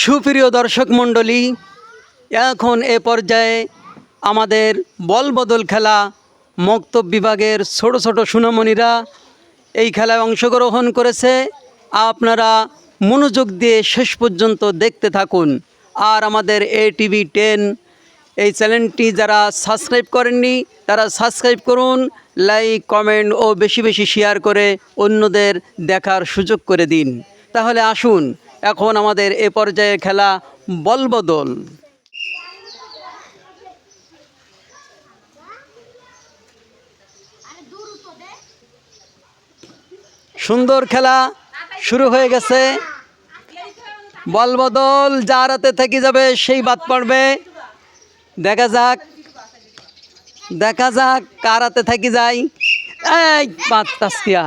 সুপ্রিয় দর্শক মণ্ডলী, এখন এ পর্যায়ে আমাদের বলবদল খেলা মক্তব বিভাগের ছোট ছোট সুনামণিরা এই খেলায় অংশগ্রহণ করেছে। আপনারা মনোযোগ দিয়ে শেষ পর্যন্ত দেখতে থাকুন। আর আমাদের এ টিভি টেন, এই চ্যানেলটি যারা সাবস্ক্রাইব করেননি, তারা সাবস্ক্রাইব করুন, লাইক, কমেন্ট ও বেশি বেশি শেয়ার করে অন্যদের দেখার সুযোগ করে দিন। তাহলে আসুন এখন আমাদের এ পর্যায়ে খেলা বলবদল। সুন্দর খেলা শুরু হয়ে গেছে। বলবদল যার হাতে থেকে যাবে সেই বাদ পড়বে। দেখা যাক দেখা যাক কার হাতে থাকি যাই এই বাদ তাস্কিয়া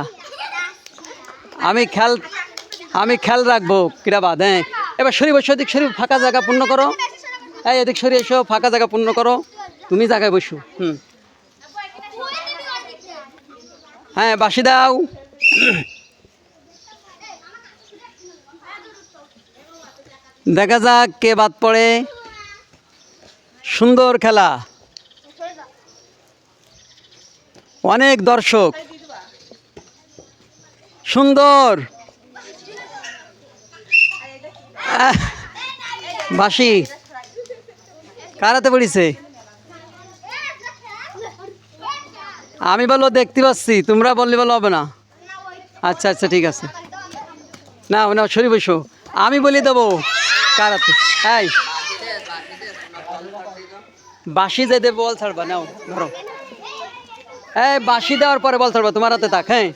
আমি খেল আমি খেয়াল রাখব, কিরা বাদ হ্যাঁ। এবার বসো এদিক সরি ফাঁকা জায়গা পূর্ণ করো। এই এদিক সরি এসো, ফাঁকা জায়গা পূর্ণ করো। তুমি জায়গায় বসো, হুম। হ্যাঁ বাসি দাও। দেখা যাক কে বাদ পড়ে। সুন্দর খেলা। অনেক দর্শক। সুন্দর। বাসি কারাতে পড়িছে? আমি বলো দেখতে পাচ্ছি, তোমরা বললে বলো হবে না। আচ্ছা আচ্ছা ঠিক আছে। না না, সরি, বসো। আমি বলে দেবো কারাতে। এই। বাসি দেবে বল ছাড়বা, নাও, ধরো। এই বাসি দেওয়ার পরে বল ছাড়বা, তোমার হাতে থাক হ্যাঁ।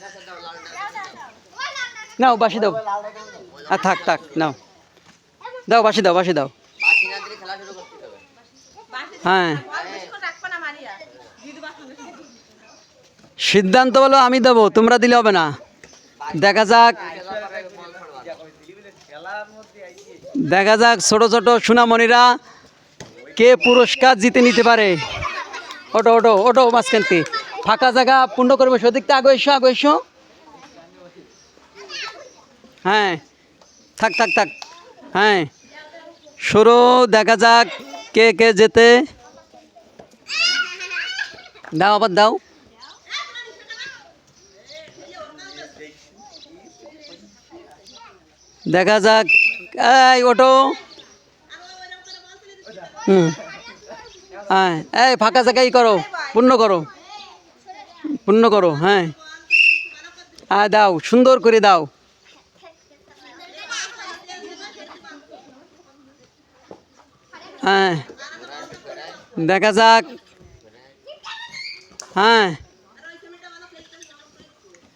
নাও বাসি দাও। আর থাক থাক, নাও। দাও বাসি দাও বাসি দাও। হ্যাঁ। সিদ্ধান্ত বলো আমি দেবো তোমরা দিলে হবে না। দেখা যাক। দেখা যাক ছোট ছোট সুনামণিরা কে পুরস্কার জিতে নিতে পারে। ওটো ওটো ওটো মাঝখানতে। ফাঁকা জায়গা পূর্ণ করবে সদিকটা আগে এসো আগে এসো। হ্যাঁ। থাক থাক থাক। হ্যাঁ। শুরু দেখা যাক কে কে যেতে। দাও আবার দাও। দেখা যাক। এই ওটো হুম। হ্যাঁ এই, ফাঁকা জায়গায় করো, পূর্ণ করো। পূর্ণ করো হ্যাঁ। হ্যাঁ দাও, সুন্দর করে দাও। হ্যাঁ। দেখা যাক। হ্যাঁ।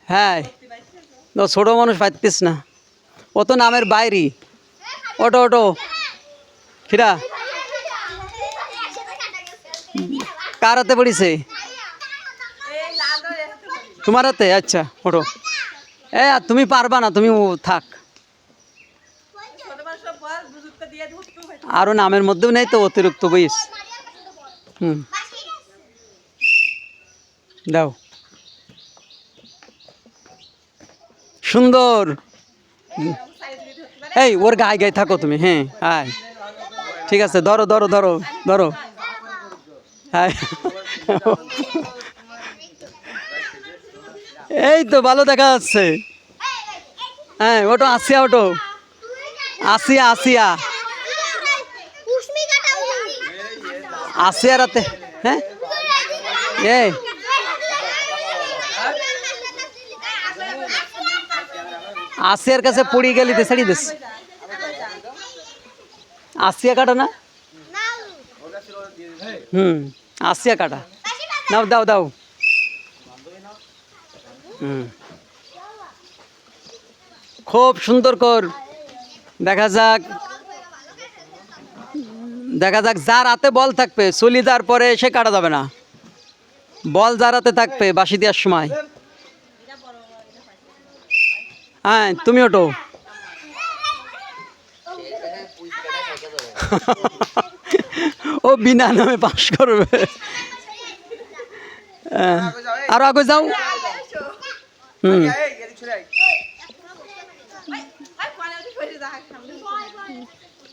হ্যাঁ। ছোটো মানুষ পাইতিস না। ও তো নামের বাইরে। অটো অটো ফিরা। কার হাতে পড়িছে? তোমার হাতে? আচ্ছা ওটো। এ তুমি পারবা না, তুমি থাক। আরও নামের মধ্যেও নেই তো অতিরিক্ত বইস হুম। দাও। সুন্দর। এই, ওর গায়ে গায়ে থাকো তুমি হ্যাঁ হ্যাঁ ঠিক আছে, ধরো ধরো ধরো ধরো। হ্যাঁ এই তো, ভালো দেখা যাচ্ছে। হ্যাঁ ওটো আসিয়া ওটো। আসিয়া আসিয়া। আসিয়া রাতে হ্যাঁ এই আসিয়ার কাছে পড়ি গেলি দে ছাড়ি দিস আসিয়া কাটা না হুম আসিয়া কাটা নাও দাও দাও হুম খুব সুন্দর কর দেখা যাক দেখা যাক যার হাতে বল থাকবে চলি দেওয়ার পরে সে কাটা যাবে না। বল যার হাতে থাকবে বাসি দেওয়ার সময়। হ্যাঁ তুমি ওটো ও বিনা নামে পাশ করবে। হ্যাঁ, আরও আগে যাও। হুম।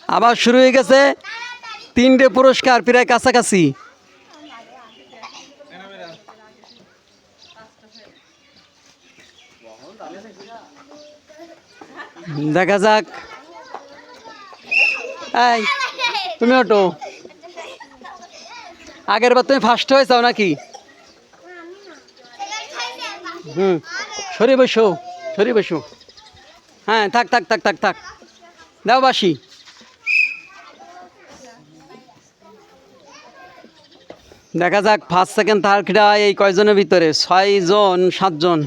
আবার শুরু হয়ে গেছে। তিনটে পুরস্কার প্রায় কাছাকাছি। দেখা যাক। এই, তুমি ওটো আগের বার তুমি ফার্স্ট হয়েছাও নাকি? হুম, সরে বসো সরে বসো হ্যাঁ থাক থাক থাক থাক থাক। দাও বাসি দেখা যাক ফার্স্ট সেকেন্ড থার্ড ক্রীড়া এই কয়জনের ভিতরে? ছয়জন, সাতজন?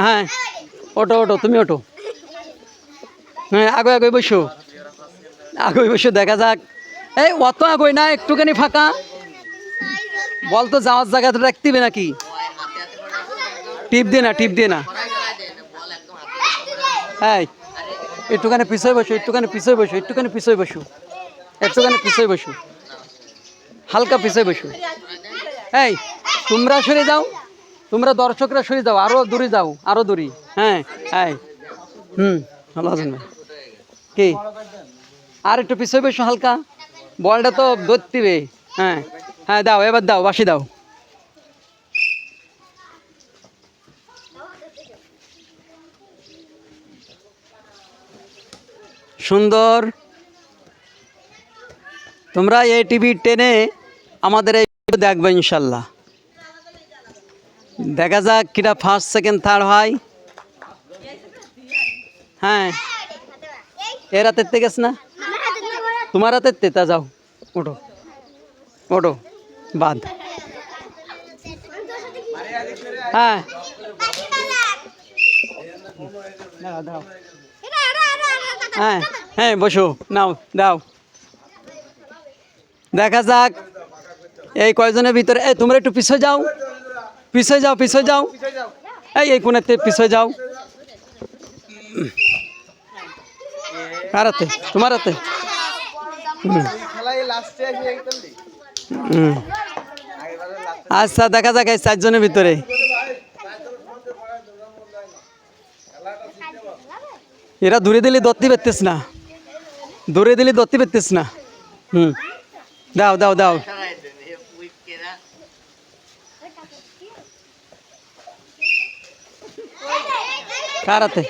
হ্যাঁ ওটো ওটো তুমি ওটো হ্যাঁ আগে আগে বসো। আগে বসো, দেখা যাক। এই, অত আগে না, একটুখানি ফাঁকা। বল তো, যাওয়ার জায়গাতে রাখতিবে নাকি? টিপ দিয়ে না, টিপ দিয়ে না। এই, একটুখানি পিছিয়ে বসো, একটুখানি পিছিয়ে বসো, একটুখানি পিছিয়ে বসো। একটুখানি পিছিয়ে বসো। হালকা পিছিয়ে বসো। এই, তোমরা সরে যাও। তোমরা দর্শকরা সরে যাও, আরও দূরে যাও, আরও দূরে। হ্যাঁ হ্যাঁ হুম, ভালো আছেন ভাই। কি? আর একটু পিছিয়ে বসো হালকা। বলটা তো ধরতিবে হ্যাঁ হ্যাঁ দাও, এবার দাও, বাসি দাও। সুন্দর। তোমরা এই টিভি টেনে আমাদের এই দেখবে ইনশাল্লাহ। দেখা যাক কিটা ফার্স্ট সেকেন্ড থার্ড হয়। হ্যাঁ। এর হাতের থেকে গেছ না? তোমার হাতের তে তা যাও, ওঠো। ওঠো, বাদ। হ্যাঁ। হ্যাঁ হ্যাঁ বসো। নাও, দাও। দেখা যাক। এই কয়জনের ভিতরে? এই, তোমরা একটু পিছিয়ে যাও। পিছিয়ে যাও পিছিয়ে যাও। এই এই কোণেতে পিছিয়ে যাও। কার হাতে তোমার হাতে। আচ্ছা দেখা যাক এই চারজনের ভিতরে। এরা দূরে দিলে দত্তি পেতিস না। দূরে দিলে দত্তি পেতিস না। হুম। দাও দাও দাও। কার হাতে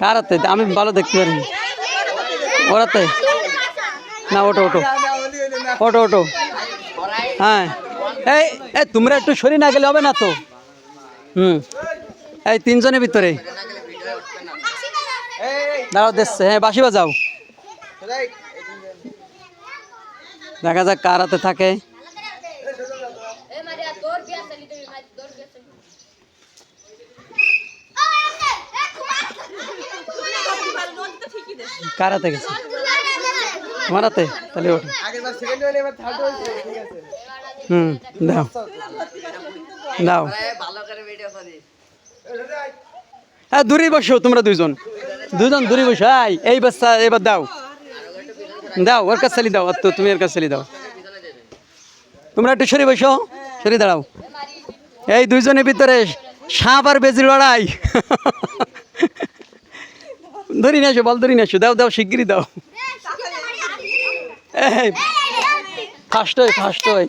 কার হাতে আমি ভালো দেখতে পারিনি ওরাতে। না ওটো ওটো ওটো ওটো হ্যাঁ। এই এই, তোমরা একটু সরি না গেলে হবে না তো? হুম। এই, তিনজনের ভিতরে। দাঁড়াও, দেখছে। হ্যাঁ বাসি বাজাও। দেখা যাক কার থাকে। কার গেছে? তোমার তাহলে ওঠো হুম দাও। দাও। হ্যাঁ দূরে বসো তোমরা দুইজন। দুজন দূরে বসো। এই বাচ্চা এবার দাও। দাও ওর কাছে চালিয়ে দাও তো তুমি ওর কাছে চালিয়ে দাও তোমরা একটু সরে বসো সরে দাঁড়াও এই দুইজনের ভিতরে সাপ আর বেজি লড়াই ধরি নিয়ে আসো বল ধরি নিয়ে আসো দাও দাও শিগগিরই দাও ফার্স্ট হয় ফার্স্ট হয়